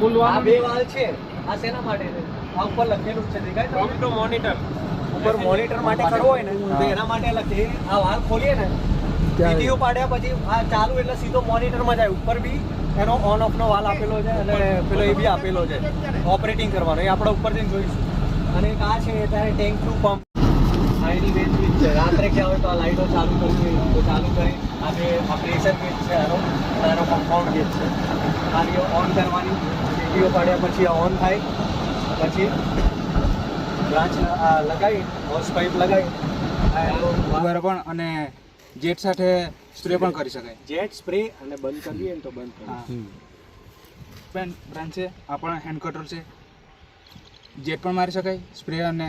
આ બે વાલ છે. આ શેના માટે છે? આ ઉપર લખેલું છે દેખાય તમને? ટુ મોનિટર ઉપર મોનિટર માટે કરવો હોય ને? તો એના માટે લખે. આ વાલ ખોલીએ ને વીડિયો પાડ્યા પછી આ ચાલુ એટલે સીધો મોનિટરમાં જાય. ઉપર બી એનો ઓન ઓફ નો વાલ આપેલો છે અને પેલો એ બી આપેલો છે. ઓપરેટિંગ કરવાનો. એ આપણે ઉપર જઈને જોઈશું. અને એક આ છે ત્યારે ટેન્ક ટુ પંપ આ એની મેન સ્વિચ છે રાત્રે ક્યાં હોય તો આ લાઈટો ચાલુ કરવી તો ચાલુ કરી અને આ પ્રેશર ગેટ છે આનો આનો કમ્પાઉન્ડ ગેટ છે આ રીઓ ઓન કરવાની. વીડિયો પાડ્યા પછી આ ઓન થાય. પછી બ્રાન્ચ લગાવી હોસ પાઇપ લગાવી. પણ અને જેટ સાથે સ્પ્રે પણ કરી શકાય. જેટ સ્પ્રે અને બંધ કરીએ તો બંધ કરી પેન બ્રાન્ચ છે આ પણ હેન્ડ કટર છે. જેટ પણ મારી શકાય સ્પ્રે અને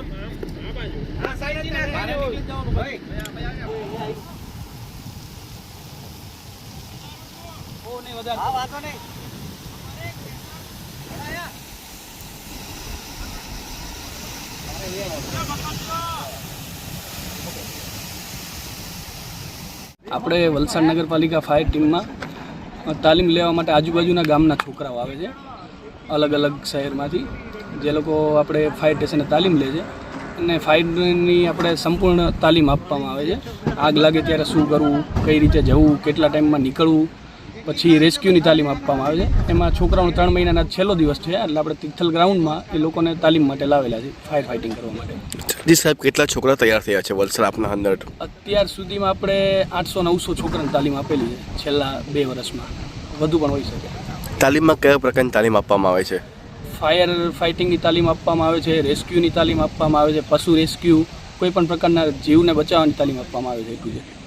આપણે વલસાડ નગરપાલિકા ફાયર ટીમમાં તાલીમ લેવા માટે આજુબાજુના ગામના છોકરાઓ આવે છે, અલગ અલગ શહેરમાંથી. જે લોકો આપણે ફાયર સ્ટેશને તાલીમ લે છે અને ફાયરની આપણે સંપૂર્ણ તાલીમ આપવામાં આવે છે. આગ લાગે ત્યારે શું કરવું કઈ રીતે જવું કેટલા ટાઈમમાં નીકળવું પછી રેસ્ક્યુની તાલીમ આપવામાં આવે છે. એમાં છોકરાઓનો ત્રણ મહિનાના છેલ્લો દિવસ છે એટલે આપણે તિથલ ગ્રાઉન્ડમાં એ લોકોને તાલીમ માટે લાવેલા છે ફાયર ફાઇટિંગ કરવા માટે. જી સાહેબ કેટલા છોકરા તૈયાર થયા છે વલસાડ આપના અંદર? અત્યાર સુધીમાં આપણે આઠસો નવસો છોકરાને તાલીમ આપેલી છે છેલ્લા બે વર્ષમાં. વધુ પણ હોઈ શકે. તાલીમમાં કયા પ્રકારની તાલીમ આપવામાં આવે છે? ફાયર ફાઇટિંગની તાલીમ આપવામાં આવે છે, રેસ્ક્યુની તાલીમ આપવામાં આવે છે, પશુ રેસ્ક્યુ, કોઈ પણ પ્રકારના જીવને બચાવવાની તાલીમ આપવામાં આવે છે, એટલું છે